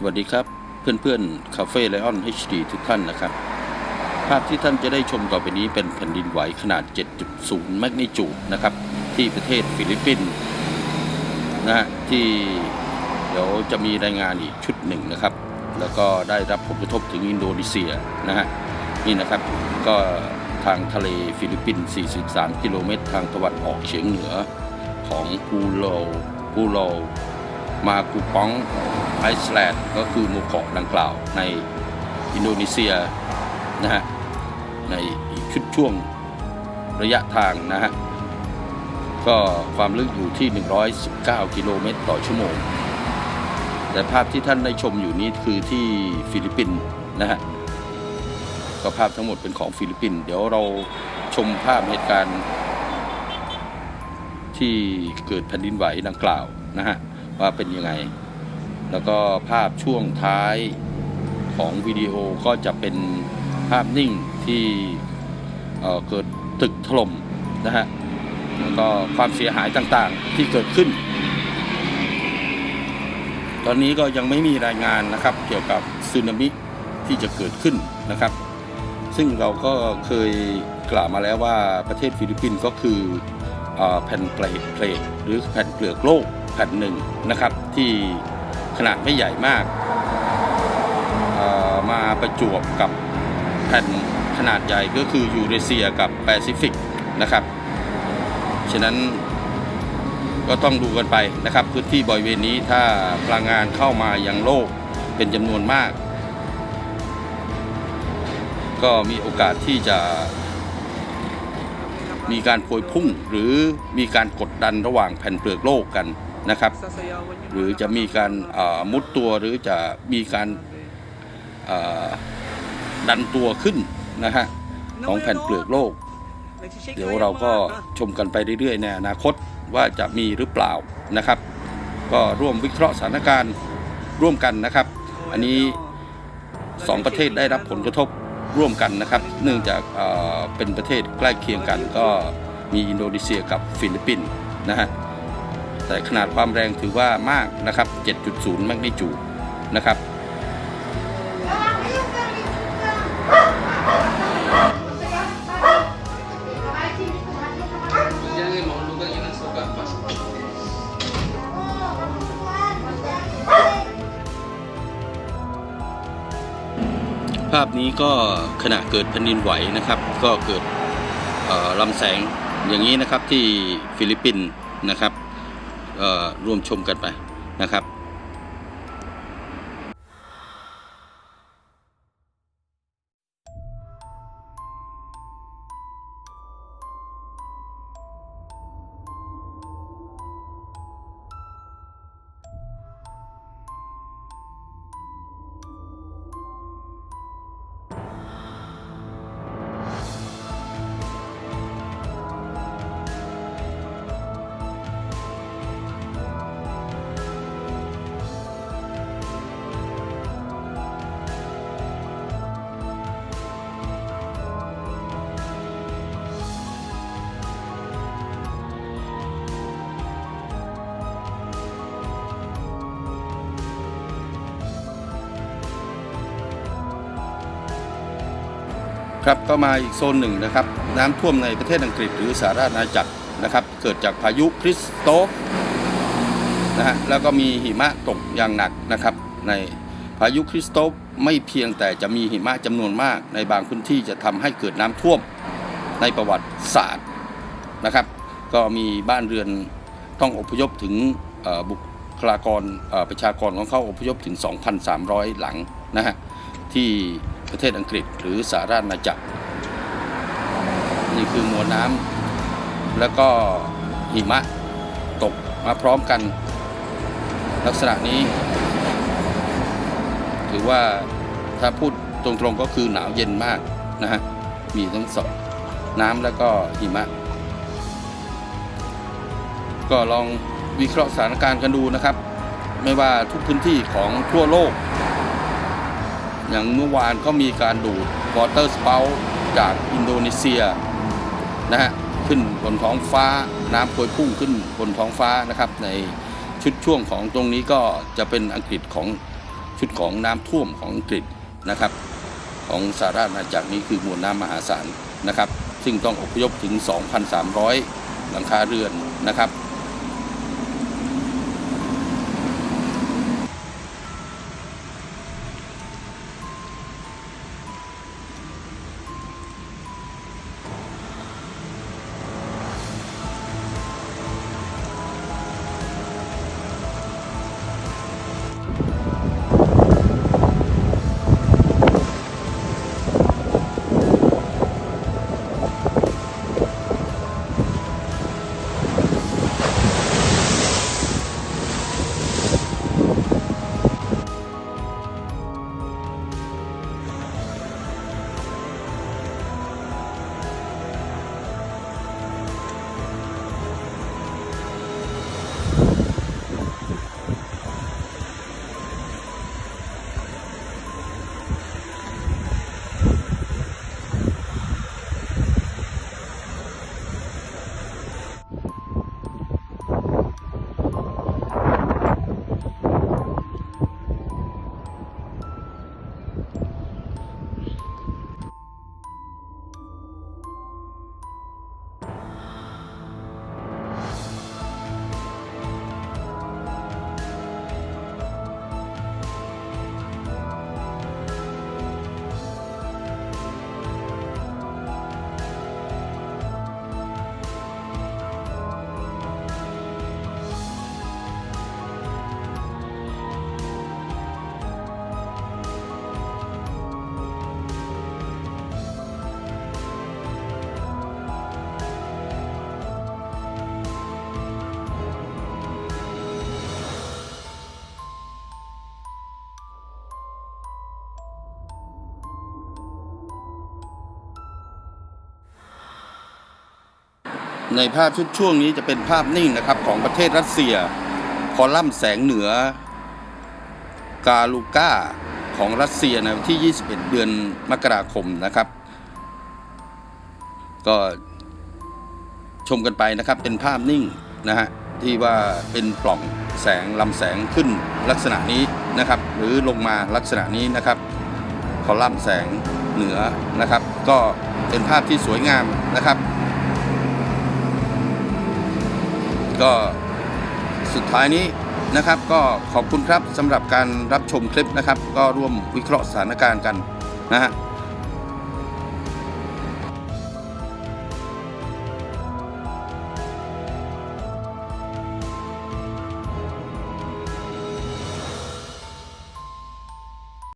สวัสดีครับเพื่อนๆคาเฟ่ไลออน HD ทุกท่านนะครับ ภาพที่ท่านจะได้ชมต่อไปนี้เป็นแผ่นดินไหวขนาด 7.0 แมกนิจูดนะครับ ที่ประเทศฟิลิปปินส์นะฮะที่เดี๋ยวจะมีรายงานอีกชุดหนึ่งนะครับ แล้วก็ได้รับผลกระทบถึงอินโดนีเซียนะฮะนี่นะครับก็ทางทะเลฟิลิปปินส์ 43 กิโลเมตร ทางตะวันออกเฉียงเหนือของปูโลปูโล มากูปองไอซ์แลนด์ก็คือหมู่เกาะดังกล่าวในอินโดนีเซียนะฮะในชุดช่วงระยะทางนะฮะก็ความลึกอยู่ที่ 119 กิโลเมตรต่อชั่วโมง แต่ภาพที่ท่านได้ชมอยู่นี้คือที่ฟิลิปปินส์นะฮะก็ภาพทั้งหมดเป็นของฟิลิปปินส์เดี๋ยวเราชมภาพเหตุการณ์ที่เกิดแผ่นดินไหวดังกล่าวนะฮะ ว่าเป็นยังไง แล้วก็ภาพช่วงท้ายของวิดีโอก็จะเป็นภาพนิ่งที่เเกิดตึกถล่มนะฮะแล้วก็ความเสียหายต่างๆที่เกิดขึ้น ตอนนี้ก็ยังไม่มีรายงานนะครับ เกี่ยวกับสึนามิที่จะเกิดขึ้นนะครับ ซึ่งเราก็เคยกล่าวมาแล้วว่าประเทศฟิลิปปินส์ก็คืออแผ่นเปลทเพลทหรือแผ่นเปลือกโลก แผ่นหนึ่งนะครับ ที่ขนาดไม่ใหญ่มาก มาประจวบกับแผ่นขนาดใหญ่ก็คือยูเรเซียกับแปซิฟิกนะครับ ฉะนั้นก็ต้องดูกันไปนะครับ พื้นที่บริเวณนี้ถ้าพลังงานเข้ามายังโลกเป็นจำนวนมาก ก็มีโอกาสที่จะมีการพวยพุ่งหรือมีการกดดันระหว่างแผ่นเปลือกโลกกัน นะครับ หรือจะมีการมุดตัวหรือจะมีการดันตัวขึ้นนะฮะของแผ่นเปลือกโลก เดี๋ยวเราก็ชมกันไปเรื่อยๆในอนาคตว่าจะมีหรือเปล่านะครับ ก็ร่วมวิเคราะห์สถานการณ์ร่วมกันนะครับ อันนี้สองประเทศได้รับผลกระทบร่วมกันนะครับ เนื่องจากเอ่อเป็นประเทศใกล้เคียงกัน ก็มีอินโดนีเซียกับฟิลิปปินส์นะฮะ แต่ขนาดความแรงถือว่ามากนะครับ 7.0 แมกนิจูดนะครับ ภาพนี้ก็ขณะเกิดแผ่นดินไหวนะครับ ก็เกิดลำแสงอย่างนี้นะครับที่ฟิลิปปินส์นะครับ ร่วมชมกันไปนะครับ ครับก็มาอีกโซนหนึ่งนะครับ น้ำท่วมในประเทศอังกฤษหรือสหราชอาณาจักรนะครับ เกิดจากพายุคริสโตฟนะฮะแล้วก็มีหิมะตกอย่างหนักนะครับ ในพายุคริสโตฟไม่เพียงแต่จะมีหิมะจำนวนมาก ในบางพื้นที่จะทำให้เกิดน้ำท่วมในประวัติศาสตร์นะครับ ก็มีบ้านเรือนต้องอพยพถึงบุคลากรประชากรของเขาอพยพถึง 2,300 หลังนะฮะที่ ประเทศอังกฤษหรือสหราชอาณาจักร นี่คือมวลน้ำแล้วก็หิมะตกมาพร้อมกัน ลักษณะนี้ ถือว่าถ้าพูดตรงๆก็คือหนาวเย็นมากนะฮะมีทั้งสองน้ำแล้วก็หิมะ ก็ลองวิเคราะห์สถานการณ์กันดูนะครับ ไม่ว่าทุกพื้นที่ของทั่วโลก อย่างเมื่อวานก็มีการดูดวอเตอร์สเปาจากอินโดนีเซียนะฮะขึ้นบนท้องฟ้าน้ำพวยพุ่งขึ้นบนท้องฟ้านะครับ ในชุดช่วงของตรงนี้ก็จะเป็นอังกฤษของชุดของน้ำท่วมของอังกฤษนะครับ ของสหราชอาณาจักรนี้คือมวลน้ำมหาศาลนะครับ ซึ่งต้องอพยพถึง 2,300 หลังคาเรือนนะครับ ในภาพชุดช่วงนี้จะเป็นภาพนิ่งนะครับของประเทศรัสเซีย คอลัมน์แสงเหนือกาลูก้าของรัสเซียในวันที่ 21 เดือนมกราคมนะครับ ก็ชมกันไปนะครับเป็นภาพนิ่งนะฮะที่ว่าเป็นปล่องแสงลำแสงขึ้นลักษณะนี้นะครับ หรือลงมาลักษณะนี้นะครับคอลัมน์แสงเหนือนะครับ ก็เป็นภาพที่สวยงามนะครับ ก็สุดท้ายนี้นะครับก็ขอบคุณครับสำหรับการรับชมคลิปนะครับ ก็ร่วมวิเคราะห์สถานการณ์กันนะฮะ